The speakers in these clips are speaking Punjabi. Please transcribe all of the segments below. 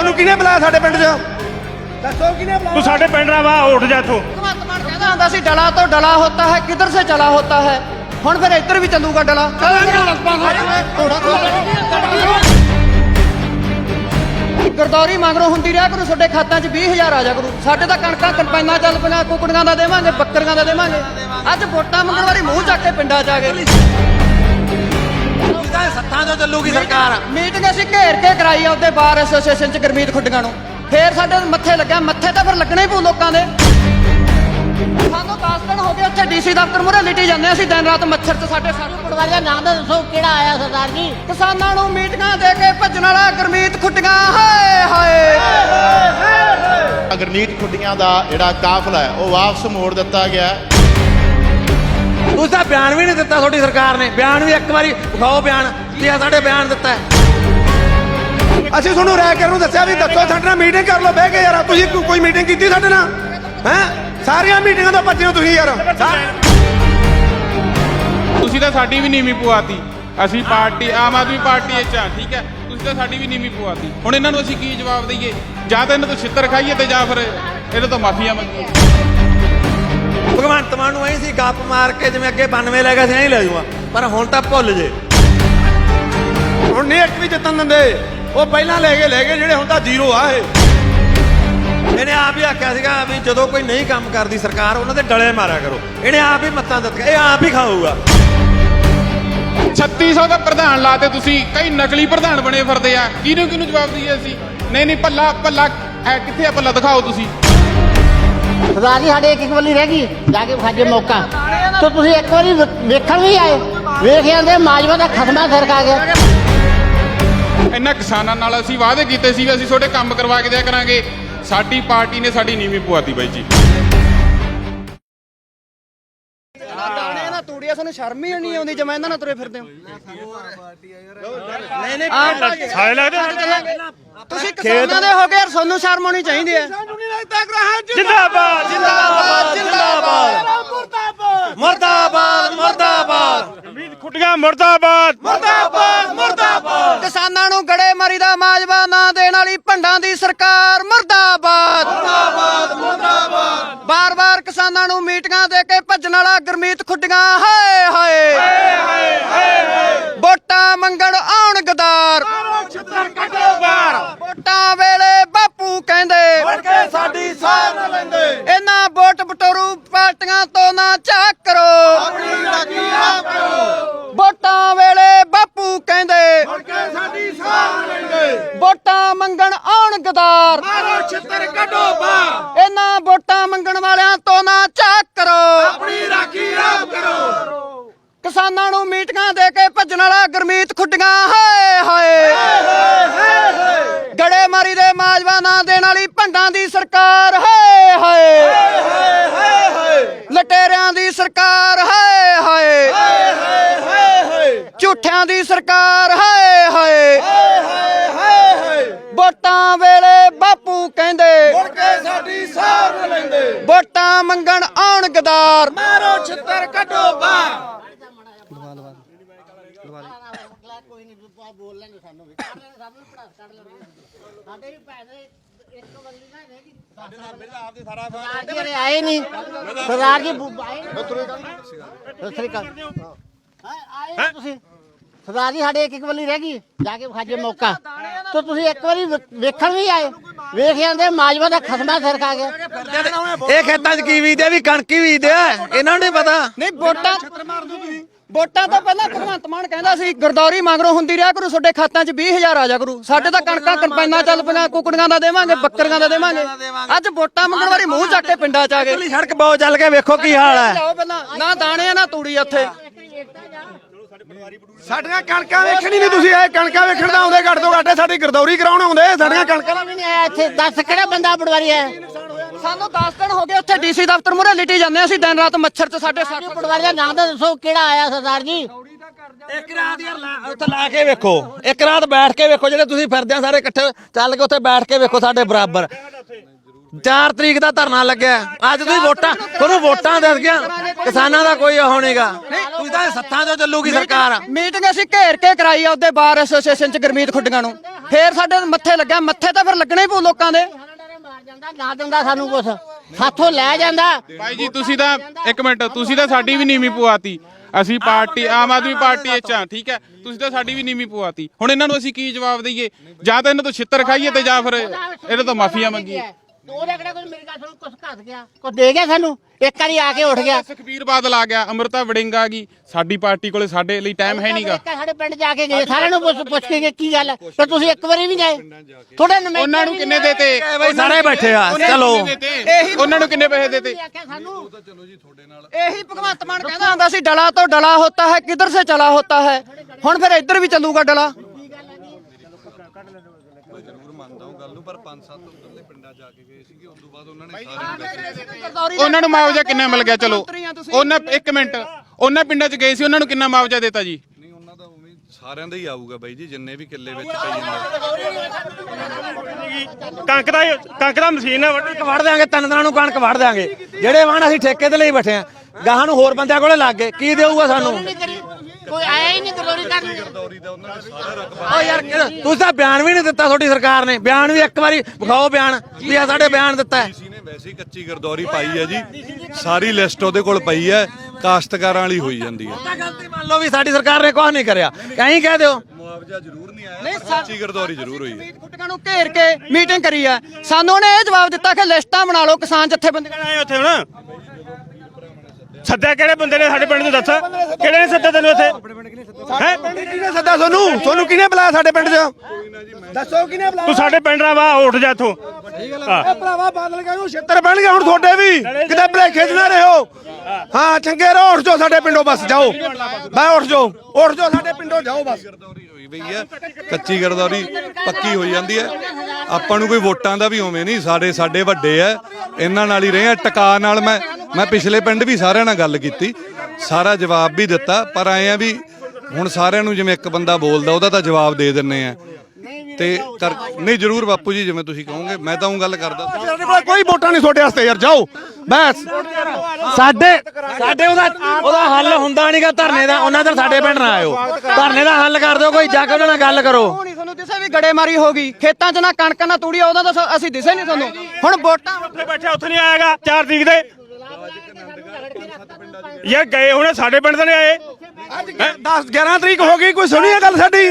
ਤੁਹਾਨੂੰ ਕਿਹਨੇ ਬੁਲਾਇਆ ਸਾਡੇ ਪਿੰਡ 'ਚ? ਦੱਸੋ ਕਿਹਨੇ ਬੁਲਾਇਆ? ਤੂੰ ਸਾਡੇ ਪਿੰਡ ਦਾ ਵਾ ਉੱਠ ਜਾ ਇੱਥੋਂ। ਭਗਵੰਤ ਮਾਨ ਕਹਿੰਦਾ ਹੁੰਦਾ ਸੀ ਡਲਾ ਤੋਂ ਡਲਾ ਹੋਤਾ ਹੈ ਕਿੱਧਰ ਸੇ ਚਲਾ ਹੋਤਾ ਹੈ? ਹੁਣ ਫਿਰ ਇੱਧਰ ਵੀ ਚੱਲੂਗਾ ਡਲਾ। ਗਰਦੌਰੀ ਮਗਰੋਂ ਹੁੰਦੀ ਰਿਹਾ ਕਰੂ ਤੁਹਾਡੇ ਖਾਤਾਂ 'ਚ 20000 ਆ ਜਾ ਕਰੂ। ਸਾਡੇ ਤਾਂ ਕਣਕਾਂ ਕੰਪਾਈਨਾਂ ਚੱਲ ਪਈਆਂ ਕੁਕੜੀਆਂ ਦਾ ਦੇਵਾਂਗੇ ਬੱਕਰੀਆਂ ਦਾ ਦੇਵਾਂਗੇ। ਅੱਜ ਵੋਟਾਂ ਮੰਗਣ ਵਾਲੀ ਮੂੰਹ ਚੱਕ ਕੇ ਪਿੰਡਾਂ 'ਚ ਆ ਗਏ। ਸੱਤਾਂ ਤੋਂ ਚੱਲੂਗੀ ਸਰਕਾਰ। ਮੀਟਿੰਗ ਅਸੀਂ ਘੇਰ ਕੇ ਕਰਾਈ ਆ ਉਹਦੇ ਬਾਰ ਐਸੋਸੀਏਸ਼ਨ 'ਚ ਗਰਮੀਤ ਖੁੱਡੀਆਂ ਨੂੰ। ਫੇਰ ਸਾਡੇ ਮੱਥੇ ਲੱਗਿਆ ਮੱਥੇ ਤਾਂ ਫਿਰ ਲੱਗਣਾ ਹੀ ਪਊ ਲੋਕਾਂ ਦੇ। ਸਾਨੂੰ 10 ਦਿਨ ਹੋ ਗਏ ਉੱਥੇ ਡੀਸੀ ਦਫ਼ਤਰ ਮੂਹਰੇ ਲਿਟੀ ਜਾਂਦੇ ਅਸੀਂ ਦਿਨ ਰਾਤ ਮੱਛਰ 'ਚ ਸਾਡੇ ਸਾਡੇ ਪਟਵਾਰੀ ਦਾ ਨਾਮ ਤਾਂ ਦੱਸੋ ਕਿਹੜਾ ਆਇਆ ਸਰਦਾਰ ਜੀ? ਕਿਸਾਨਾਂ ਨੂੰ ਮੀਟਿੰਗਾਂ ਦੇ ਕੇ ਭੱਜਣ ਵਾਲਾ ਗਰਮੀਤ ਖੁੱਡੀਆਂ ਹਾਏ ਹਾਏ। ਅਗਰਨੀਤ ਖੁੱਡੀਆਂ ਦਾ ਜਿਹੜਾ ਕਾਫਲਾ ਹੈ ਉਹ ਵਾਪਸ ਮੋੜ ਦਿੱਤਾ ਗਿਆ ਹੈ। ਤੁਸੀਂ ਤਾਂ ਬਿਆਨ ਵੀ ਨਹੀਂ ਦਿੱਤਾ ਤੁਹਾਡੀ ਸਰਕਾਰ ਨੇ। ਬਿਆਨ ਵੀ ਇੱਕ ਵਾਰੀ ਵਿਖਾਓ ਬਿਆਨ ਆ ਸਾਡੇ ਬਿਆਨ ਦਿੱਤਾ ਅਸੀਂ ਤੁਹਾਨੂੰ ਰਹਿ ਕੇ ਨੂੰ ਦੱਸਿਆ ਵੀ ਦੱਸੋ ਸਾਡੇ ਨਾਲ ਮੀਟਿੰਗ ਕਰ ਲਓ ਬਹਿ ਕੇ ਯਾਰ ਤੁਸੀਂ ਕੋ- ਕੋਈ ਮੀਟਿੰਗ ਕੀਤੀ ਸਾਡੇ ਨਾਲ? ਹੈ? ਸਾਰੀਆਂ ਮੀਟਿੰਗਾਂ ਤੋਂ ਭੱਜੇ ਹੋ ਤੁਸੀਂ ਯਾਰ ਸਾ- ਤੁਸੀਂ ਤਾਂ ਸਾਡੀ ਵੀ ਨੀਵੀਂ ਪਵਾਤੀ। ਅਸੀਂ ਪਾਰਟੀ ਆਮ ਆਦਮੀ ਪਾਰਟੀ ਵਿੱਚ ਆ ਠੀਕ ਹੈ? ਤੁਸੀਂ ਤਾਂ ਸਾਡੀ ਵੀ ਨੀਵੀਂ ਪਵਾਤੀ। ਹੁਣ ਇਹਨਾਂ ਨੂੰ ਅਸੀਂ ਕੀ ਜਵਾਬ ਦਈਏ? ਜਾਂ ਤਾਂ ਇਹਨਾਂ ਤੋਂ ਛਿੱਤਰ ਖਾਈਏ ਤੇ ਜਾਂ ਫਿਰ ਇਹਨਾਂ ਤੋਂ ਮਾਫੀਆਂ ਮੰਗੀਏ। ਭਗਵੰਤ ਮਾਨ ਨੂੰ ਐਂ ਸੀ ਗੱਪ ਮਾਰ ਕੇ ਜਿਵੇਂ ਅੱਗੇ 92 ਲੈ ਗਿਆ ਸੀ ਐਂ ਹੀ ਲੈ ਜਾਊਗਾ। ਪਰ ਹੁਣ ਤਾਂ ਭੁੱਲ ਜੇ। ਹੁਣ ਨਹੀਂ ਇੱਕ ਵੀ ਜਿੱਤਣ ਦਿੰਦੇ। ਉਹ ਪਹਿਲਾਂ ਲੈ ਗਏ ਲੈ ਗਏ ਜਿਹੜੇ ਹੁਣ ਤਾਂ ਜ਼ੀਰੋ ਆ ਇਹ। ਇਹਨੇ ਆਪ ਹੀ ਆਖਿਆ ਸੀਗਾ ਵੀ ਜਦੋਂ ਕੋਈ ਨਹੀਂ ਕੰਮ ਕਰਦੀ ਸਰਕਾਰ ਉਹਨਾਂ ਦੇ ਡਲੇ ਮਾਰਿਆ ਕਰੋ। ਇਹਨੇ ਆਪ ਹੀ ਮੱਤਾਂ ਦਿੱਤੀਆਂ ਇਹ ਆਪ ਹੀ ਖਾਊਗਾ। 3600 ਦਾ ਪ੍ਰਧਾਨ ਲਾਤੇ ਤੁਸੀਂ ਕਈ ਨਕਲੀ ਪ੍ਰਧਾਨ ਬਣੇ ਫਿਰਦੇ ਆ। ਕਿਹਨੂੰ ਕਿਹਨੂੰ ਜਵਾਬ ਦਈਏ ਅਸੀਂ? ਨਹੀਂ ਨਹੀਂ ਭੱਲਾ ਭੱਲਾ ਹੈ ਕਿੱਥੇ ਆ ਭੱਲਾ ਦਿਖਾਓ ਤੁਸੀਂ। ਸਰਦਾਰ ਜੀ ਸਾਡੇ ਇੱਕ ਇੱਕ ਵਾਰੀ ਰਹਿ ਗਈ, ਜਾ ਕੇ ਖਾਜੇ ਮੌਕਾ। ਤਾਂ ਤੁਸੀਂ ਇੱਕ ਵਾਰੀ ਵੇਖਣ ਵੀ ਆਏ। ਵੇਖ ਜਾਂਦੇ, ਮਾਜਵਾ ਦਾ ਖਸਮਾ ਸਿਰ ਖਾ ਗਿਆ। ਇਹਨਾਂ ਕਿਸਾਨਾਂ ਨਾਲ ਅਸੀਂ ਵਾਅਦੇ ਕੀਤੇ ਸੀ ਵੀ ਅਸੀਂ ਤੁਹਾਡੇ ਕੰਮ ਕਰਵਾ ਕੇ ਦਿਆ ਕਰਾਂਗੇ। ਸਾਡੀ ਪਾਰਟੀ ਨੇ ਸਾਡੀ ਨੀਵੀਂ ਪਵਾਤੀ ਬਾਈ ਜੀ। ਦਾਣੇ ਨਾ ਤੂੜੀਆਂ ਸਾਨੂੰ ਸ਼ਰਮ ਹੀ ਨਹੀਂ ਆਉਂਦੀ ਜਿਵੇਂ ਇਹਨਾਂ ਨਾਲ ਤੁਰੇ ਫਿਰਦੇ ਹੋ। ਨਹੀਂ ਨਹੀਂ ਸਾਲੇ ਲੱਗਦੇ। ਤੁਸੀਂ ਕਿਸਾਨਾਂ ਦੇ ਹੋ ਗਏ ਯਾਰ ਤੁਹਾਨੂੰ ਸ਼ਰਮ ਆਉਣੀ ਚਾਹੀਦੀ ਹੈ। ਜਿੰਦਾਬਾਦ ਜਿੰਦਾਬਾਦ ਜਿੰਦਾਬਾਦ। ਮਰਦਾਬਾਦ। ਮਰਦਾਬਾਦ ਅਮੀਰ ਖੁੱਡੀਆਂ ਮਰਦਾਬਾਦ। ਕਿਸਾਨਾਂ ਨੂੰ ਗੜੇ ਮਾਰੀ ਦਾ ਮਾਜਵਾ ਨਾ ਦੇਣ ਵਾਲੀ ਭੰਡਾਂ ਦੀ ਸਰਕਾਰ ਮਰਦਾਬਾਦ ਮਰਦਾਬਾਦ ਮਰਦਾਬਾਦ ਬਾਰ-ਬਾਰ ਕਿਸਾਨਾਂ ਦੇ ਕੇ ਭੱਜਣ ਵਾਲਾ ਗਰਮੀਤ ਖੁੱਡੀਆਂ, ਹਾਏ ਹਾਏ। ਵੋਟਾਂ ਮੰਗਣ ਆਉਣ ਗਦਾਰ। ਵੋਟਾਂ ਵੇਲੇ ਬਾਪੂ ਕਹਿੰਦੇ ਸਾਡੀ ਸਾਰ ਨਾ ਲੈਂਦੇ ਇਹਨਾਂ ਵੋਟ ਬਟੋਰੂ ਪਾਰਟੀਆਂ ਤੋਂ ਨਾ ਝਾਕ ਕਰੋ। ਆਪਣੀ ਰਾਖੀ ਆਪ ਕਰੋ ਵੋਟਾਂ ਵੇਲੇ ਬਾਪੂ ਕਹਿੰਦੇ ਕਿ ਸਾਡੀ ਸਾਰ ਨਾ ਲੈਂਦੇ ਵੋਟਾਂ ਮੰਗਣ ਆਉਣ ਗਦਾਰ ਮਾਰੋ ਛਿੱਤਰ ਕੱਢੋ ਬਾਹਰ। ਇਹਨਾਂ ਵੋਟਾਂ ਮੰਗਣ ਵਾਲਿਆਂ ਤੋਂ ਨਾ ਝਾਕ ਕਰੋ। ਆਪਣੀ ਰਾਖੀ ਆਪ ਕਰੋ। ਕਿਸਾਨਾਂ ਨੂੰ ਮੀਟਿੰਗਾਂ ਦੇ ਕੇ ਭੱਜਣ ਵਾਲਾ ਗਰਮੀਤ ਖੁੱਡੀਆਂ ਹਾਏ ਗੜੇ ਮਾਰੀ ਦੇ ਮਾਜਵਾ ਨਾ ਦੇਣ ਵਾਲੀ ਭੰਡਾਂ ਦੀ ਸਰਕਾਰ ਹਾਏ ਹਾਏ ਲਟੇਰਿਆਂ ਦੀ ਸਰਕਾਰ ਹਾਏ ਹਾਏ ਝੂਠਿਆਂ ਦੀ ਸਰਕਾਰ ਹਾਏ ਹਾਏ ਵੋਟਾਂ ਵੇਲੇ ਬਾਪੂ ਕਹਿੰਦੇ ਕਿ ਸਾਡੀ ਵੋਟਾਂ ਮੰਗਣ ਆਉਣ ਗਦਾਰ। ਮਾਰੋ ਛਿੱਤਰ ਕੱਢੋ ਬਾਹਰ। ਕੋਈ ਨਹੀਂ ਬੋਲ ਲੈਂਦੇ ਸਾਨੂੰ ਵੀ ਕੱਢ ਲੈਣੇ ਸਾਨੂੰ ਵੀ ਪੜਾਸ ਕੱਢ ਲੈਣੇ ਸਾਡੇ ਵੀ ਪੈਸੇ ਇੱਕ ਵਾਰੀ ਨਾ। ਰਹਿ ਗਈ ਸਰਦਾਰ ਜੀ ਆਏ ਨਹੀਂ ਸਰਦਾਰ ਜੀ ਬੁ- ਆਏ ਨਹੀਂ ਸਤਿ ਸ੍ਰੀ ਅਕਾਲ। ਹਾਂ ਆਏ ਨੀ ਤੁਸੀਂ। ਸਰਦਾਰ ਜੀ ਸਾਡੇ ਇੱਕ ਇੱਕ ਵਾਰੀ ਰਹਿ ਗਈ। ਜਾ ਕੇ ਖਾਜੇ ਮੌਕਾ। ਤਾਂ ਤੁਸੀਂ ਇੱਕ ਵਾਰੀ ਵੇਖਣ ਵੀ ਆਏ। ਵੇਖ ਜਾਂਦੇ ਮਾਜਵਾ ਦਾ ਖਸਮਾ ਸਿਰ ਖਾ ਗਿਆ। ਇਹ ਖੇਤਾਂ 'ਚ ਕੀ ਬੀਜਦੇ ਆ ਵੀ ਕਣਕ ਹੀ ਬੀਜਦੇ ਆ ਇਹਨਾਂ ਨੂੰ ਨਹੀਂ ਪਤਾ। ਨਹੀਂ ਵੋਟਾਂ ਵੋਟਾਂ ਤਾਂ ਪਹਿਲਾਂ ਭਗਵੰਤ ਮਾਨ ਕਹਿੰਦਾ ਸੀ ਗਰਦੌਰੀ ਮਗਰੋਂ ਹੁੰਦੀ ਰਿਹਾ ਕਰੂ ਤੁਹਾਡੇ ਖਾਤਾਂ 'ਚ 20000 ਆ ਜਾ ਕਰੂ। ਸਾਡੇ ਤਾਂ ਕਣਕਾਂ ਕੰਪਾਈਨਾਂ ਚੱਲ ਪਈਆਂ ਕੁਕੜੀਆਂ ਦਾ ਦੇਵਾਂਗੇ ਬੱਕਰੀਆਂ ਦਾ ਦੇਵਾਂਗੇ। ਅੱਜ ਵੋਟਾਂ ਮੰਗਣ ਵਾਲੀ ਮੂੰਹ ਚੱਕ ਕੇ ਪਿੰਡਾਂ 'ਚ ਆ ਗਏ। ਸੜਕ ਬਹੁਤ ਚੱਲ ਕੇ ਵੇਖੋ ਕੀ ਹਾਲ ਹੈ। ਜਾਓ ਪਹਿਲਾਂ ਨਾ ਦਾਣੇ ਆ, ਨਾ ਤੂੜੀ ਆ ਉੱਥੇ। ਸਾਡੀਆਂ ਕਣਕਾਂ ਵੇਖਣੀ ਨਹੀਂ ਤੁਸੀਂ ਇਹ ਕਣਕਾਂ ਵੇਖਣ ਦਾ ਆਉਂਦੇ ਘੱਟ ਤੋਂ ਘੱਟ ਸਾਡੀ ਗਰਦੌਰੀ ਕਰਾਉਣ ਆਉਂਦੇ ਸਾਡੀਆਂ ਕਣਕਾਂ ਦਾ ਵੀ ਨਹੀਂ। ਆਇਆ ਇੱਥੇ ਦੱਸ ਕਿਹੜਾ ਬੰਦਾ ਪਟਵਾਰੀ ਹੈ? ਸਾਨੂੰ 10 ਦਿਨ ਹੋ ਗਏ ਉੱਥੇ ਡੀਸੀ ਦਫ਼ਤਰ ਮੂਹਰੇ ਲਿਟੀ ਜਾਂਦੇ ਅਸੀਂ ਦਿਨ ਰਾਤ ਮੱਛਰ 'ਚ ਸਾਡੇ ਸੱਟ ਪਟਵਾਰੀ ਦਾ ਨਾਮ ਤਾਂ ਦੱਸੋ ਕਿਹੜਾ ਆਇਆ ਸਰਦਾਰ ਜੀ? ਇੱਕ ਰਾਤ ਯਾਰ ਲਾ- ਉੱਥੇ ਲਾ ਕੇ ਵੇਖੋ ਇੱਕ ਰਾਤ ਬੈਠ ਕੇ ਵੇਖੋ ਜਿਹੜੇ ਤੁਸੀਂ ਫਿਰਦੇ ਆ ਸਾਰੇ ਇਕੱਠੇ ਚੱਲ ਕੇ ਉੱਥੇ ਬੈਠ ਕੇ ਵੇਖੋ ਸਾਡੇ ਬਰਾਬਰ। 4 ਤਰੀਕ ਦਾ ਧਰਨਾ ਲੱਗਿਆ। ਅੱਜ ਤੁਸੀਂ ਵੋਟਾਂ ਤੁਹਾਨੂੰ ਵੋਟਾਂ ਦੇ ਗਿਆ ਕਿਸਾਨਾਂ ਦਾ ਕੋਈ ਉਹ ਨਹੀਂਗਾ ਤੁਸੀਂ ਤਾਂ ਸੱਥਾਂ ਤੋਂ ਚੱਲੂਗੀ ਸਰਕਾਰ। ਮੀਟਿੰਗ ਅਸੀਂ ਘੇਰ ਕੇ ਕਰਾਈ ਆ ਉਹਦੇ ਬਾਰ ਐਸੋਸੀਏਸ਼ਨ ਚ ਗੁਰਮੀਤ ਖੁੱਡੀਆਂ ਨੂੰ। ਫੇਰ ਸਾਡੇ ਮੱਥੇ ਲੱਗਿਆ। ਮੱਥੇ ਤਾਂ ਫਿਰ ਲੱਗਣਾ ਹੀ ਪਊ ਲੋਕਾਂ ਦੇ। ਮਾਰ ਜਾਂਦਾ ਨਾ ਦਿੰਦਾ ਸਾਨੂੰ ਕੁਛ ਸਾਥੋਂ ਲੈ ਜਾਂਦਾ। ਭਾਈ ਜੀ ਤੁਸੀਂ ਤਾਂ ਇੱਕ ਮਿੰਟ ਤੁਸੀਂ ਤਾਂ ਸਾਡੀ ਵੀ ਨੀਵੀਂ ਪਵਾਤੀ। ਅਸੀਂ ਪਾਰਟੀ ਆਮ ਆਦਮੀ ਪਾਰਟੀ ਵਿੱਚ ਆ ਠੀਕ ਹੈ? ਤੁਸੀਂ ਤਾਂ ਸਾਡੀ ਵੀ ਨੀਵੀਂ ਪਵਾਤੀ। ਹੁਣ ਇਹਨਾਂ ਨੂੰ ਅਸੀਂ ਕੀ ਜਵਾਬ ਦਈਏ? ਜਾਂ ਤਾਂ ਇਹਨਾਂ ਤੋਂ ਛਿੱਤਰ ਖਾਈਏ ਤੇ ਜਾਂ ਫਿਰ ਇਹਨਾਂ ਤੋਂ ਮਾਫੀਆਂ ਮੰਗੀਏ। ਉਹਦੇ ਕਿਹੜਾ ਕੋਈ ਮੇਰੀ ਗੱਲ ਸੁਣ ਕੁਛ ਘਸ ਗਿਆ ਕੁਛ ਦੇ ਗਿਆ ਸਾਨੂੰ? ਇੱਕ ਵਾਰੀ ਆ ਕੇ ਉੱਠ ਗਿਆ। ਸੁਖਬੀਰ ਬਾਦਲ ਆ ਗਿਆ ਅਮਰਤਾ ਵੜਿੰਗ ਆ ਗਈ। ਸਾਡੀ ਪਾਰਟੀ ਕੋਲੇ ਸਾਡੇ ਲਈ ਟਾਈਮ ਹੈ ਨਹੀਂਗਾ ਇੱਕ ਸਾਡੇ ਪਿੰਡ ਜਾ ਕੇ ਗਏ ਸਾਰਿਆਂ ਨੂੰ ਪੁੱਛ ਪੁੱਛ ਕੇ ਗਏ ਕੀ ਗੱਲ ਹੈ? ਤੇ ਤੁਸੀਂ ਇੱਕ ਵਾਰੀ ਵੀ ਗਏ? ਥੋੜੇ ਨਵੇਂ ਉਹਨਾਂ ਨੂੰ ਕਿੰਨੇ ਦੇਤੇ? ਬਈ ਸਾਰੇ ਬੈਠੇ ਆ ਚਲੋ। ਇਹੀ ਉਹਨਾਂ ਨੂੰ ਕਿੰਨੇ ਪੈਸੇ ਦੇਤੇ? ਆਖਿਆ ਸਾਨੂੰ ਇਹੀ ਭਗਵੰਤ ਮਾਨ ਕਹਿੰਦਾ ਹੁੰਦਾ ਸੀ ਡਲਾ ਤੋਂ ਡਲਾ ਹੋਤਾ ਹੈ ਕਿੱਧਰ ਸੇ ਚਲਾ ਹੋਤਾ ਹੈ? ਹੁਣ ਫਿਰ ਇੱਧਰ ਵੀ ਚੱਲੂਗਾ ਡਲਾ? ਉਹਨਾਂ ਨੂੰ ਮੁਆਵਜ਼ਾ ਕਿੰਨਾ ਮਿਲ ਗਿਆ? ਚਲੋ ਉਹਨਾਂ ਇੱਕ ਮਿੰਟ। ਉਹਨਾਂ ਪਿੰਡਾਂ 'ਚ ਗਏ ਸੀ ਉਹਨਾਂ ਨੂੰ ਕਿੰਨਾ ਮੁਆਵਜ਼ਾ ਦਿੱਤਾ ਜੀ? ਨਹੀਂ ਉਹਨਾਂ ਦਾ ਉਵੇਂ ਸਾਰਿਆਂ ਦਾ ਹੀ ਆਊਗਾ ਬਾਈ ਜੀ ਜਿੰਨੇ ਵੀ ਕਿੱਲੇ ਵਿੱਚ ਪਈ ਜਾਂਦੇ ਕਣਕ ਦਾ ਕਣਕ ਦਾ ਮਸ਼ੀਨ ਹੈ ਵੱਢੀ ਵੜ ਦਿਆਂਗੇ ਤਿੰਨ ਦਿਨਾਂ ਨੂੰ ਕਣਕ ਵੜ ਦਿਆਂਗੇ। ਜਿਹੜੇ ਵਾਹਣ ਅਸੀਂ ਠੇਕੇ ਤੇ ਲਈ ਬੈਠੇ ਆ ਗਾਹਾਂ ਨੂੰ ਹੋਰ ਬੰਦਿਆਂ ਕੋਲੇ ਲੱਗ ਗਏ ਕੀ ਦੇਊਗਾ ਸਾਨੂੰ? ਕੋਈ ਆਇਆ ਹੀ ਨਹੀਂ ਗਰੋਰੀ ਕਰਨ। ਗਰਦੌਰੀ ਦਾ ਉਹਨਾਂ ਨੇ ਸਾਰਾ ਰਕਬਾ ਓ ਯਾਰ ਤੁਸੀਂ ਤਾਂ ਬਿਆਨ ਵੀ ਨਹੀਂ ਦਿੱਤਾ ਤੁਹਾਡੀ ਸਰਕਾਰ ਨੇ। ਬਿਆਨ ਵੀ ਇੱਕ ਵਾਰੀ ਵਿਖਾਓ ਬਿਆਨ ਵੀ ਆ ਸਾਡੇ ਬਿਆਨ ਦਿੱਤਾ ਹੈ। ਸੀ ਨੇ ਵੈਸੇ ਹੀ ਕੱਚੀ ਗਰਦੌਰੀ ਪਾਈ ਹੈ ਜੀ। ਸਾਰੀ ਲਿਸਟ ਉਹਦੇ ਕੋਲ ਪਈ ਹੈ। ਕਾਸ਼ਤਕਾਰਾਂ ਵਾਲੀ ਹੋਈ ਜਾਂਦੀ ਹੈ। ਤਾਂ ਗਲਤੀ ਮੰਨ ਲਓ ਵੀ ਸਾਡੀ ਸਰਕਾਰ ਨੇ ਕੁਝ ਨਹੀਂ ਕਰਿਆ। ਕਹੀਂ ਕਹਿ ਦਿਓ। ਮੁਆਵਜ਼ਾ ਜ਼ਰੂਰ ਨਹੀਂ ਆਇਆ ਕੱਚੀ ਗਰਦੌਰੀ ਜ਼ਰੂਰ ਹੋਈ ਹੈ। ਖੁੱਡੀਆਂ ਨੂੰ ਘੇਰ ਕੇ ਮੀਟਿੰਗ ਕਰੀ ਆ ਸਾਨੂੰ ਉਹਨੇ ਇਹ ਜਵਾਬ ਦਿੱਤਾ ਕਿ ਲਿਸਟਾਂ ਬਣਾ ਲਓ ਕਿਸਾਨ ਜਥੇਬੰਦੀਆਂ ਆਏ ਉੱਥੇ ਹੁਣ। ਸੱਦਿਆ ਕਿਹੜੇ ਬੰਦੇ ਨੇ ਸਾਡੇ ਪਿੰਡ ਨੂੰ ਦੱਸ? ਕਿਹੜੇ ਨੇ ਸੱਦਿਆ ਤੈਨੂੰ ਇੱਥੇ? ਹੈ? ਕਿਹਨੇ ਸੱਦਾ ਤੁਹਾਨੂੰ? ਤੁਹਾਨੂੰ ਕਿਹਨੇ ਬੁਲਾਇਆ ਸਾਡੇ ਪਿੰਡ 'ਚ? ਦੱਸੋ ਕਿਹਨੇ ਬੁਲਾਇਆ? ਤੂੰ ਸਾਡੇ ਪਿੰਡ ਦਾ ਵਾ ਉੱਠ ਜਾ ਇੱਥੋਂ। ਹਾਂ ਇਹ ਭਰਾਵਾ ਬਾਦਲ ਕਹਿੰਦੇ ਛੇਤਰ ਪੈਣਗੇ ਹੁਣ ਤੁਹਾਡੇ ਵੀ। ਕਿਤੇ ਭਲੇਖੇ 'ਚ ਨਾ ਰਹੋ। ਹਾਂ ਚੰਗੇ ਰਹੋ ਉੱਠ ਜਾਓ ਸਾਡੇ ਪਿੰਡੋਂ ਬਸ ਜਾਓ। ਬੈ ਉੱਠ ਜਾਓ ਉੱਠ ਜਾਓ ਸਾਡੇ ਪਿੰਡੋਂ ਜਾਓ ਬਸ। ਪਈ ਹੈ। ਕੱਚੀ ਗਰਦੌਰੀ ਪੱਕੀ ਹੋਈ ਜਾਂਦੀ ਹੈ। ਆਪਾਂ ਨੂੰ ਕੋਈ ਵੋਟਾਂ ਦਾ ਵੀ ਉਵੇਂ ਨਹੀਂ, ਸਾਡੇ ਸਾਡੇ ਵੱਡੇ ਆ ਇਹਨਾਂ ਨਾਲ ਹੀ ਰਹੇ ਆ। ਟਕਾ ਨਾਲ ਮੈਂ ਮੈਂ ਪਿਛਲੇ ਪਿੰਡ ਵੀ ਸਾਰਿਆਂ ਨਾਲ ਗੱਲ ਕੀਤੀ। ਸਾਰਾ ਜਵਾਬ ਵੀ ਦਿੱਤਾ, ਪਰ ਆਏ ਆ ਵੀ ਹੁਣ ਸਾਰਿਆਂ ਨੂੰ ਜਿਵੇਂ ਇੱਕ ਬੰਦਾ ਬੋਲਦਾ, ਉਹਦਾ ਤਾਂ ਜਵਾਬ ਦੇ ਦਿੰਨੇ ਆ। ਤੇ ਕਰ ਨਹੀਂ ਜਰੂਰ ਬਾਪੂ ਜੀ ਜਿਵੇਂ ਤੁਸੀਂ ਕਹੋਗੇ ਮੈਂ ਤਾਂ ਉਹ ਗੱਲ ਕਰਦਾ। ਸਾਡੇ ਕੋਲ ਕੋਈ ਵੋਟਾਂ ਨਹੀਂ ਤੁਹਾਡੇ ਵਾਸਤੇ ਯਾਰ ਜਾਓ। ਬਸ। ਸਾਡੇ ਸਾਡੇ ਉਹਦਾ ਉਹਦਾ ਹੱਲ ਹੁੰਦਾ ਨਹੀਂਗਾ ਧਰਨੇ ਦਾ ਉਹਨਾਂ ਦੇ ਸਾਡੇ ਪਿੰਡ ਨਾ ਆਇਓ। ਧਰਨੇ ਦਾ ਹੱਲ ਕਰ ਦਿਓ ਕੋਈ ਜਾ ਕੇ ਉਹਨਾਂ ਨਾਲ ਗੱਲ ਕਰੋ। ਨਹੀਂ ਤੁਹਾਨੂੰ ਦਿਸੇ ਵੀ ਗੜੇਮਾਰੀ ਹੋ ਗਈ। ਖੇਤਾਂ 'ਚ ਨਾ ਕਣਕ ਨਾ ਤੂੜੀ ਉਹਦਾ ਤਾਂ ਸ- ਅਸੀਂ ਦਿਸੇ ਨਹੀਂ ਤੁਹਾਨੂੰ। ਹੁਣ ਵੋਟਾਂ ਉੱਥੇ ਬੈਠਾ ਉੱਥੇ ਨਹੀਂ ਆਏਗਾ 4 ਤਰੀਕ ਦੇ। ਯਾਰ ਗਏ ਹੁਣੇ ਸਾਡੇ ਪਿੰਡ ਦੇ ਨੇ ਆਏ। 10 11 ਤਰੀਕ ਹੋ ਗਈ ਕੋਈ ਸੁਣੀ ਹੈ ਗੱਲ ਸਾਡੀ?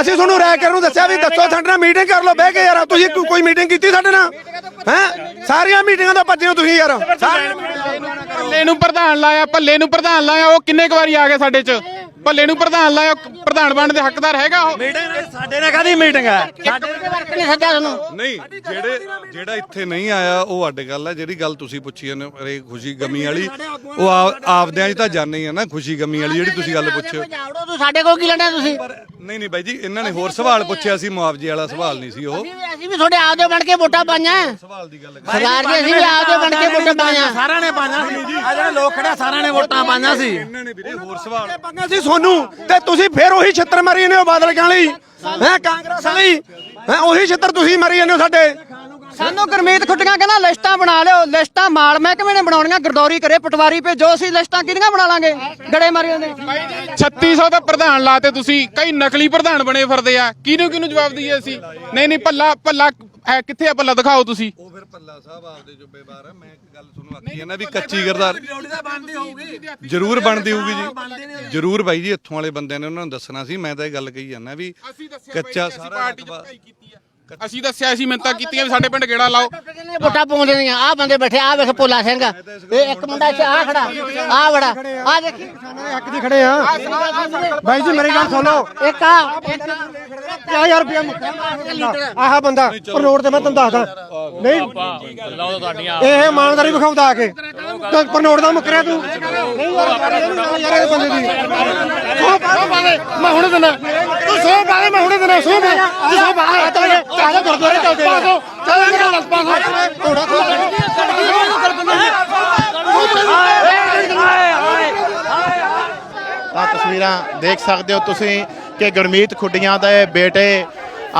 ਅਸੀਂ ਤੁਹਾਨੂੰ ਰਾਇ ਕਰਨ ਨੂੰ ਦੱਸਿਆ ਵੀ ਦੱਸੋ ਸਾਡੇ ਨਾਲ ਮੀਟਿੰਗ ਕਰ ਲਓ ਬਹਿ ਕੇ ਯਾਰ ਤੁਸੀਂ ਕੋਈ- ਮੀਟਿੰਗ ਕੀਤੀ ਸਾਡੇ ਨਾਲ? ਹੈ? ਸਾਰੀਆਂ ਮੀਟਿੰਗਾਂ ਤੋਂ ਭੱਜੇ। ਹੋ ਤੁਸੀਂ ਯਾਰ। ਭੱਲੇ ਨੂੰ ਪ੍ਰਧਾਨ ਲਾਇਆ ਭੱਲੇ ਨੂੰ ਪ੍ਰਧਾਨ ਲਾਇਆ ਉਹ ਕਿੰਨੇ ਕੁ ਵਾਰੀ ਆ ਗਿਆ ਸਾਡੇ 'ਚ? ਭੱਲੇ ਨੂੰ ਪ੍ਰਧਾਨ ਲਾਇਆ ਉਹ ਪ੍ਰਧਾਨ ਬਣਨ ਦੇ ਹੱਕਦਾਰ ਹੈਗਾ ਉਹ। ਮੀਟਿੰਗ ਸਾਡੇ ਨਾਲ ਕਾਦੀ ਮੀਟਿੰਗ ਹੈ? ਵਰਕ ਨਹੀਂ ਸੱਦਿਆ ਤੁਹਾਨੂੰ ਨਹੀਂ ਜਿਹੜੇ ਜਿਹੜਾ ਇੱਥੇ ਨਹੀਂ ਆਇਆ ਉਹ ਅੱਡ ਗੱਲ ਹੈ ਜਿਹੜੀ ਗੱਲ ਤੁਸੀਂ ਪੁੱਛੀ ਨੇ ਰੇ ਖੁਸ਼ੀ ਗਮੀ ਵਾਲੀ ਉਹ ਆ- ਆਪਦਿਆਂ 'ਚ ਤਾਂ ਜਾਣੇ ਹੀ ਆ ਨਾ ਖੁਸ਼ੀ ਗਮੀ ਵਾਲੀ ਜਿਹੜੀ ਤੁਸੀਂ ਗੱਲ ਪੁੱਛੋ ਜਾਵੜੋ ਤੂੰ ਸਾਡੇ ਕੋਲ ਕੀ ਲੈਣਾ ਤੁਸੀਂ? ਨਹੀਂ ਨਹੀਂ ਬਾਈ ਜੀ ਇਹਨਾਂ ਨੇ ਹੋਰ ਸਵਾਲ ਪੁੱਛਿਆ ਸੀ ਮੁਆਵਜ਼ੇ ਵਾਲਾ ਸਵਾਲ ਨਹੀਂ ਸੀ ਉਹ। ਅਸੀਂ ਵੀ- ਅਸੀਂ ਵੀ ਤੁਹਾਡੇ ਆਪਦੇ ਬਣ ਕੇ ਵੋਟਾਂ ਪਾਈਆਂ। ਸਵਾਲ ਦੀ ਗੱਲ ਸਰਦਾਰ ਜੀ ਅਸੀਂ ਵੀ ਆਪਦੇ ਬਣ ਕੇ ਵੋਟਾਂ ਪਾਈਆਂ। ਸਾਰਿਆਂ ਨੇ ਪਾਈਆਂ ਸੀ। ਆ ਜਿਹੜੇ ਲੋਕ ਖੜੇ ਆ, ਸਾਰਿਆਂ ਨੇ ਵੋਟਾਂ ਪਾਈਆਂ ਸੀ। ਇਹਨਾਂ ਨੇ ਵੀਰੇ ਹੋਰ ਸਵਾਲ। ਪੰਗਾ ਸੀ ਸੋਨੂੰ। ਤੇ ਤੁਸੀਂ ਫੇਰ ਉਹੀ ਛਿੱਤਰ ਮਾਰੀ ਜਾਂਦੇ ਹੋ ਬਾਦਲ ਕਿਆਂ ਲਈ। ਹੈ ਕਾਂਗਰਸ ਵਾਲੀ? ਹੈ ਉਹੀ ਛਿੱਤਰ ਤੁਸੀਂ ਮਾਰੀ ਜਾਂਦੇ ਹੋ ਸਾਡੇ। ਸਾਨੂੰ ਗੁਰਮੀਤ ਖੁੱਡੀਆਂ ਕਹਿੰਦਾ ਲਿਸਟਾਂ ਬਣਾ ਲਿਓ ਲਿਸਟਾਂ ਮਾਲ ਮਹਿਕਮੇ ਨੇ ਬਣਾਉਣੀਆਂ? ਗਰਦੌਰੀ ਕਰੇ ਪਟਵਾਰੀ ਭੇਜੋ ਅਸੀਂ ਲਿਸਟਾਂ ਕਿਹਦੀਆਂ ਬਣਾ ਲਾਂਗੇ? ਗੜੇਮਾਰੀਆਂ ਦੇ 3600 ਦਾ ਪ੍ਰਧਾਨ ਲਾਤੇ ਤੁਸੀਂ ਕਈ ਨਕਲੀ ਪ੍ਰਧਾਨ ਬਣੇ ਫਿਰਦੇ ਆ। ਕਿਹਨੂੰ ਕਿਹਨੂੰ ਜਵਾਬ ਦਈਏ ਅਸੀਂ? ਨਹੀਂ ਨਹੀਂ ਭੱਲਾ ਭੱਲਾ ਹੈ ਕਿੱਥੇ ਆ ਭੱਲਾ? ਦਿਖਾਓ ਤੁਸੀਂ। ਉਹ ਫਿਰ ਪੱਲਾ ਸਾਹਿਬ ਆਪਦੇ ਜੁੱਬੇਵਾਰ ਹੈ ਮੈਂ ਇੱਕ ਗੱਲ ਤੁਹਾਨੂੰ ਆਖੀ ਹੈ ਨਾ ਵੀ ਕੱਚੀ ਗਰਦਾਰ ਜ਼ਰੂਰ ਬਣਦੀ ਹੋਊਗੀ ਜੀ। ਜ਼ਰੂਰ ਬਾਈ ਜੀ ਇੱਥੋਂ ਵਾਲੇ ਬੰਦਿਆਂ ਨੇ ਉਹਨਾਂ ਨੂੰ ਦੱਸਣਾ ਸੀ ਮੈਂ ਤਾਂ ਇਹ ਗੱਲ ਕਹੀ ਜਾਂਦਾ ਵੀ ਅਸੀਂ ਦੱਸਿਆ ਕੱਚਾ ਅਸੀਂ ਸਾਰਾ ਪਾਰਟੀ ਚ ਰਕਬਾ ਭਕਾਈ ਕੀਤੀ ਆ। ਅਸੀਂ ਦੱਸਿਆ ਅਸੀਂ ਮਿੰਤਾਂ ਕੀਤੀਆਂ ਵੀ ਸਾਡੇ ਪਿੰਡ ਗੇੜਾ ਲਾਓ। ਵੋਟਾਂ ਪਾਉਂਦੇ ਨੇ। ਆ ਬੰਦੇ ਬੈਠੇ ਆ ਵੇਖ ਭੋਲਾ ਸਿੰਘ। ਇਹ ਇੱਕ ਮੁੰਡਾ ਇੱਥੇ ਆ ਖੜਾ। ਆ। ਬੜਾ ਆ ਦੇਖੀ। ਹੱਕ ਦੀ ਖੜੇ ਆ। ਬਾਈ ਜੀ ਮੇਰੀ ਗੱਲ ਸੁਣੋ। ਇੱਕ ਆ ਇੱਕ 1000 ਰੁਪਏ ਆਹ ਬੰਦਾ ਪਰ ਨੋਟ ਤੇ ਮੈਂ ਤੁਹਾਨੂੰ ਦੱਸਦਾ। ਨਹੀਂ। ਇਹ ਇਮਾਨਦਾਰੀ ਵਿਖਾਉਂਦਾ ਆ ਕੇ। ਤੇ ਦਾ ਮੁੱਕਰਿਆ ਤੂੰ। ਨਹੀਂ ਯਾਰ ਯਾਰ ਇਹ ਬੰਦੇ ਦੀ ਸੌ ਪਾਵੇ ਮੈਂ ਹੁਣੇ ਦਿਨਾ ਤੂੰ ਸੌ ਪਾਵੇ ਮੈਂ ਹੁਣੇ ਦਿਨਾ ਸੌ ਪਾਵੇ ਤੂੰ ਸੌ ਪਾਵੇ ਚੱਲ ਚੱਲ ਗੁਰਦੁਆਰੇ ਚੱਲਦੇ ਪਾਸੋ ਚੱਲ ਮੇਰਾ ਨਾਲ ਪਾਸੋ ਥੋੜਾ ਆ ਤਸਵੀਰਾਂ ਦੇਖ ਸਕਦੇ ਹੋ ਤੁਸੀਂ ਕਿ ਗੁਰਮੀਤ ਖੁੱਡੀਆਂ ਦੇ ਬੇਟੇ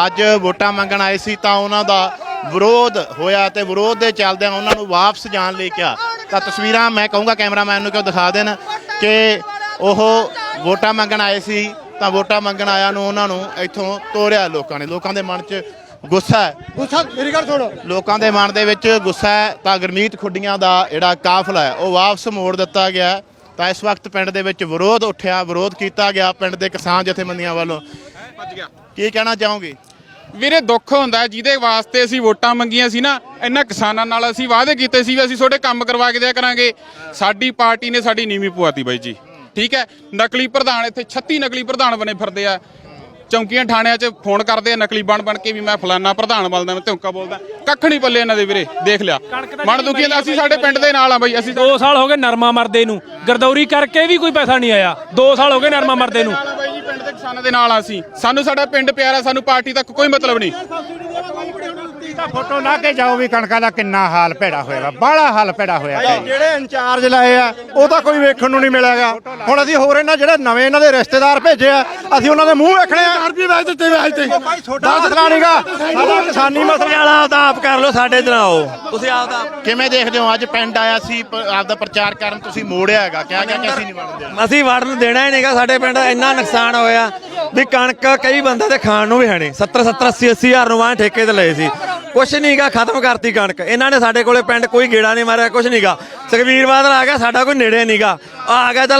ਅੱਜ ਵੋਟਾਂ ਮੰਗਣ ਆਏ ਸੀ ਤਾਂ ਉਹਨਾਂ ਦਾ ਵਿਰੋਧ ਹੋਇਆ ਤੇ ਵਿਰੋਧ ਦੇ ਚੱਲਦਿਆਂ ਉਹਨਾਂ ਨੂੰ ਵਾਪਸ ਜਾਣ ਲਈ ਕਿਹਾ। ਤਾਂ ਤਸਵੀਰਾਂ ਮੈਂ ਕਹੂੰਗਾ ਕੈਮਰਾਮੈਨ ਨੂੰ ਕਿ ਉਹ ਦਿਖਾ ਦੇਣ ਕਿ ਉਹ ਵੋਟਾਂ ਮੰਗਣ ਆਏ ਸੀ ਤਾਂ ਵੋਟਾਂ ਮੰਗਣ ਆਇਆ ਨੂੰ ਉਹਨਾਂ ਨੂੰ ਇੱਥੋਂ ਤੋਰਿਆ ਲੋਕਾਂ ਨੇ। ਲੋਕਾਂ ਦੇ ਮਨ 'ਚ ਗੁੱਸਾ ਹੈ। ਗੁੱਸਾ ਮੇਰੀ ਗੱਲ ਸੁਣ। ਲੋਕਾਂ ਦੇ ਮਨ ਦੇ ਵਿੱਚ ਗੁੱਸਾ ਹੈ ਤਾਂ ਗੁਰਮੀਤ ਖੁੱਡੀਆਂ ਦਾ ਜਿਹੜਾ ਕਾਫਲਾ ਹੈ ਉਹ ਵਾਪਸ ਮੋੜ ਦਿੱਤਾ ਗਿਆ। ਤਾਂ ਇਸ ਵਕਤ ਪਿੰਡ ਦੇ ਵਿੱਚ ਵਿਰੋਧ ਉੱਠਿਆ ਵਿਰੋਧ ਕੀਤਾ ਗਿਆ ਪਿੰਡ ਦੇ ਕਿਸਾਨ ਜਥੇਬੰਦੀਆਂ ਵੱਲੋਂ। ਕੀ ਕਹਿਣਾ ਚਾਹੋਗੇ? ਵੀਰੇ ਦੁੱਖ ਹੁੰਦਾ ਜਿਹਦੇ ਵਾਸਤੇ ਅਸੀਂ ਵੋਟਾਂ ਮੰਗੀਆਂ ਸੀ ਨਾ ਇਹਨਾਂ ਕਿਸਾਨਾਂ ਨਾਲ ਅਸੀਂ ਵਾਅਦੇ ਕੀਤੇ ਸੀ ਵੀ ਅਸੀਂ ਤੁਹਾਡੇ ਕੰਮ ਕਰਵਾ ਕੇ ਦਿਆ ਕਰਾਂਗੇ। ਸਾਡੀ ਪਾਰਟੀ ਨੇ ਸਾਡੀ ਨੀਵੀਂ ਪਵਾਤੀ ਬਾਈ ਜੀ। ਠੀਕ ਹੈ? ਨਕਲੀ ਪ੍ਰਧਾਨ ਇੱਥੇ 36 ਨਕਲੀ ਪ੍ਰਧਾਨ ਬਣੇ ਫਿਰਦੇ ਆ। ਚੌਂਕੀਆਂ ਥਾਣਿਆਂ 'ਚ ਫੋਨ ਕਰਦੇ ਆ ਨਕਲੀ ਬਣ ਬਣ ਕੇ ਵੀ ਮੈਂ ਫਲਾਨਾ ਪ੍ਰਧਾਨ ਬਲਦਾ ਮੈਂ ਧੌਂਕਾ ਬੋਲਦਾ। ਕੱਖ ਨਹੀਂ ਪੱਲੇ ਇਹਨਾਂ ਦੇ ਵੀਰੇ ਦੇਖ ਲਿਆ। ਮਨ ਦੁਖੀ ਹੁੰਦਾ ਅਸੀਂ ਸਾਡੇ ਪਿੰਡ ਦੇ ਨਾਲ ਆ ਬਾਈ ਅਸੀਂ 2 ਸਾਲ ਹੋ ਗਏ ਨਰਮਾ ਮਰਦੇ ਨੂੰ। ਗਰਦੌਰੀ ਕਰਕੇ ਵੀ ਕੋਈ ਪੈਸਾ ਨਹੀਂ ਆਇਆ। 2 ਸਾਲ ਹੋ ਗਏ ਨਰਮਾ ਮਰਦੇ ਨੂੰ। ਪਿੰਡ ਦੇ ਕਿਸਾਨਾਂ ਦੇ ਨਾਲ ਆ ਅਸੀਂ। ਸਾਨੂੰ ਸਾਡਾ ਪਿੰਡ ਪਿਆਰਾ, ਸਾਨੂੰ ਪਾਰਟੀ ਤੱਕ ਕੋਈ ਮਤਲਬ ਨਹੀਂ। ਤਾਂ ਫੋਟੋ ਲਾ ਕੇ ਜਾਓ ਵੀ ਕਣਕਾਂ ਦਾ ਕਿੰਨਾ ਹਾਲ ਭੇੜਾ ਹੋਏਗਾ ਬਾਹਲਾ ਹਾਲ ਭੇੜਾ ਹੋਇਆ ਜੀ। ਜਿਹੜੇ ਇੰਚਾਰਜ ਲਾਏ ਆ ਉਹ ਤਾਂ ਕੋਈ ਵੇਖਣ ਨੂੰ ਨਹੀਂ ਮਿਲਿਆਗਾ। ਹੁਣ ਅਸੀਂ ਹੋਰ ਇਹਨਾਂ ਜਿਹੜੇ ਨਵੇਂ ਇਹਨਾਂ ਦੇ ਰਿਸ਼ਤੇਦਾਰ ਭੇਜੇ ਆ ਅਸੀਂ ਉਹਨਾਂ ਦੇ ਮੂੰਹ ਵੇਖਣੇ ਆ। ਅਰਬੀ ਵੇਚ ਦਿੱਤੇ ਵੇਚ ਤੇ। ਭਾਈ ਛੋਟਾ ਨਹੀਂਗਾ ਸਾਡਾ ਕਿਸਾਨੀ ਮਸਲਾ ਵਾਲਾ ਆਪਦਾ ਆਪ ਕਰ ਲਓ ਸਾਡੇ ਤੇ ਨਾ ਆਓ। ਤੁਸੀਂ ਆਪਦਾ ਕਿਵੇਂ ਦੇਖਦੇ ਹੋ? ਅੱਜ ਪਿੰਡ ਆਇਆ ਸੀ ਪ- ਆਪਦਾ ਪ੍ਰਚਾਰ ਕਰਨ ਤੁਸੀਂ ਮੋੜਿਆ ਹੈਗਾ। ਕਿਹਾ ਗਿਆ ਕਿ ਅਸੀਂ ਨਹੀਂ ਵੜਦੇ ਅਸੀਂ ਵੜਨ ਦੇਣਾ ਹੀ ਨਹੀਂਗਾ ਸਾਡੇ ਪਿੰਡ ਇੰਨਾ ਨੁਕਸਾਨ ਹੋਇਆ ਵੀ ਕਣਕ ਕਈ ਬੰਦੇ ਤੇ ਖਾਣ ਨੂੰ ਵੀ ਹੈ ਨਹੀਂ। 70 70 80 80 ਹਜ਼ਾਰ ਨੂੰ ਵਾਂ ਠੇਕੇ ਤੇ ਲਏ ਸੀ। ਕੁਛ ਨਹੀਂਗਾ ਖਤਮ ਕਰਤੀ ਕਣਕ। ਇਹਨਾਂ ਨੇ ਸਾਡੇ ਕੋਲੇ ਪਿੰਡ ਕੋਈ ਗੇੜਾ ਨਹੀਂ ਮਾਰਿਆ, ਕੁਛ ਨਹੀਂਗਾ ਸੁਖਬੀਰ ਬਾਦਲ ਆ ਗਿਆ, ਸਾਡਾ ਕੋਈ ਨੇੜੇ ਨਹੀਂਗਾ ਆ ਗਿਆ, ਚੱਲ